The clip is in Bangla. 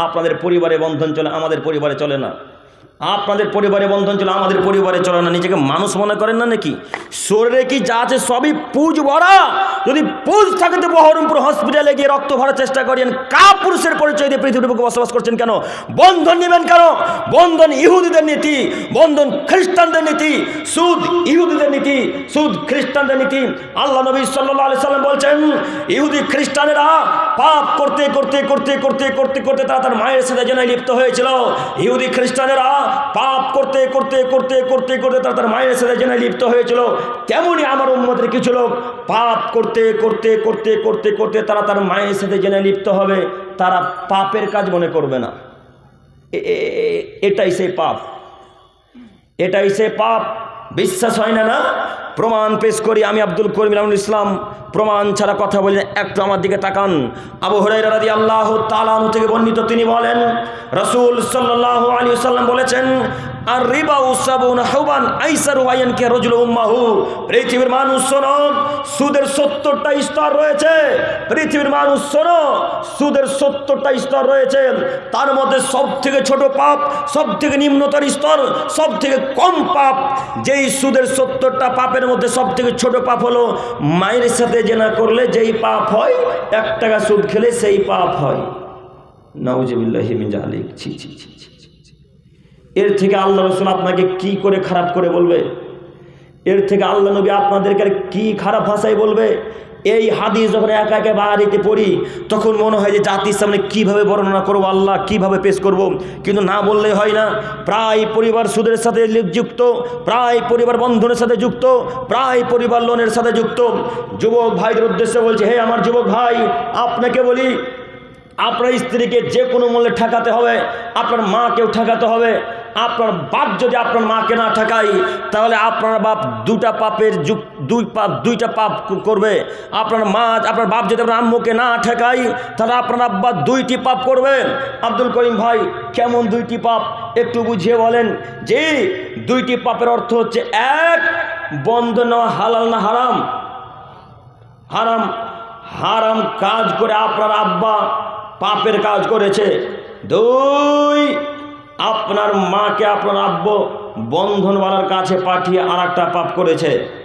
আপনাদের পরিবারে বন্ধন চলে আমাদের পরিবারে চলে না। আপনাদের পরিবারে বন্ধন চলে আমাদের পরিবারে চলে না। নিজেকে মানুষ মনে করেন না নাকি? শরীরে কি যা আছে সবই পুজ ভরা। যদি পুজ থাকে, তো বহরমপুর হসপিটালে গিয়ে রক্ত ভরার চেষ্টা করেন। কা পুরুষের পরিচয় দিয়ে পৃথিবীর বসবাস করছেন কেন? বন্ধন নেবেন কেন? বন্ধন ইহুদিদের নীতি, বন্ধন খ্রিস্টানদের নীতি, সুদ ইহুদিদের নীতি, সুদ খ্রিস্টানদের নীতি। আল্লাহ নবী সাল্লাহ আলি সাল্লাম বলছেন, ইহুদি খ্রিস্টানেরা পাপ করতে করতে করতে করতে করতে করতে তারা তার মায়ের সাথে যেন লিপ্ত হয়েছিল। ইহুদি খ্রিস্টানেরা পাপ করতে করতে করতে করতে করতে তারা তার মায়ের সাথে জেনে লিপ্ত হয়েছিল। তেমনি আমার উন্মতের কিছু লোক পাপ করতে করতে করতে করতে করতে তারা তার মায়ের সাথে জেনে লিপ্ত হবে। তারা পাপের কাজ মনে করবে না। এটাই সে পাপ। এটাই সে পাপ। বিশ্বাস হয় না না? প্রমাণ পেশ করি, আমি আব্দুল করিম রামুল ইসলাম। প্রমাণ ছাড়া কথা বলি একটু আমার দিকে তাকান। আবু হরাই রাদি আল্লাহ তালাম থেকে বর্ণিত তিনি বলেন, রসুল সাল্লাহ আলী সাল্লাম বলেছেন আর রিবা উসাবুন হুবান কে মানুষ সুদের সত্তরটা স্তর রয়েছে। মানুষ সুদের স্তর তার মধ্যে পাপ সব থেকে নিম্নতর স্তর কম পাপ যেই সুদের সত্তরটা পাপের মধ্যে সব থেকে ছোট পাপ হলো মায়ের সাথে জেনা করলে যেই পাপ হয় এক টাকা সুদ খেলে সেই পাপ হয়। নাউজিবিল্লাহিমিন ছি ছি ছি ছি, ছি। এর থেকে আল্লাহ রসুল আপনাকে কি করে খারাপ করে বলবে? এর থেকে আল্লাহ নবী আপনাদেরকে কি খারাপ ভাষায় বলবে? এই হাদিস যখন একা একা বাড়িতে পড়ি, তখন মনে হয় যে জাতির সামনে কীভাবে বর্ণনা করব, আল্লাহ কীভাবে পেশ করব? কিন্তু না বললে হয় না। প্রায় পরিবার সুদের সাথে যুক্ত, প্রায় পরিবার বন্ধনের সাথে যুক্ত, প্রায় পরিবার লোনের সাথে যুক্ত। যুবক ভাইদের উদ্দেশ্যে বলছে, হে আমার যুবক ভাই, আপনাকে বলি, আপনার স্ত্রীকে যে কোনো মূল্যে ঠেকাতে হবে, আপনার মাকেও ঠেকাতে হবে। আপনার বাপ যদি আপনার মাকে না ঠেকাই তাহলে আপনার বাপ দুটা পাপের যুগ, দুই পাপ দুইটা পাপ করবে। আপনার মা, আপনার বাপ যদি আপনার আম্মুকে না ঠেকাই তাহলে আপনার আব্বা দুইটি পাপ করবে। আব্দুল করিম ভাই, কেমন দুইটি পাপ? একটু বুঝিয়ে বলেন। যে দুইটি পাপের অর্থ হচ্ছে এক, বন্ধ নেওয়া হালাল না, হারাম। হারাম হারাম কাজ করে আপনার আব্বা পাপের কাজ করেছে। দুই আপনার মাকে আপনার আব্ব বন্ধনওয়ালার কাছে পাঠিয়ে আর পাপ করেছে।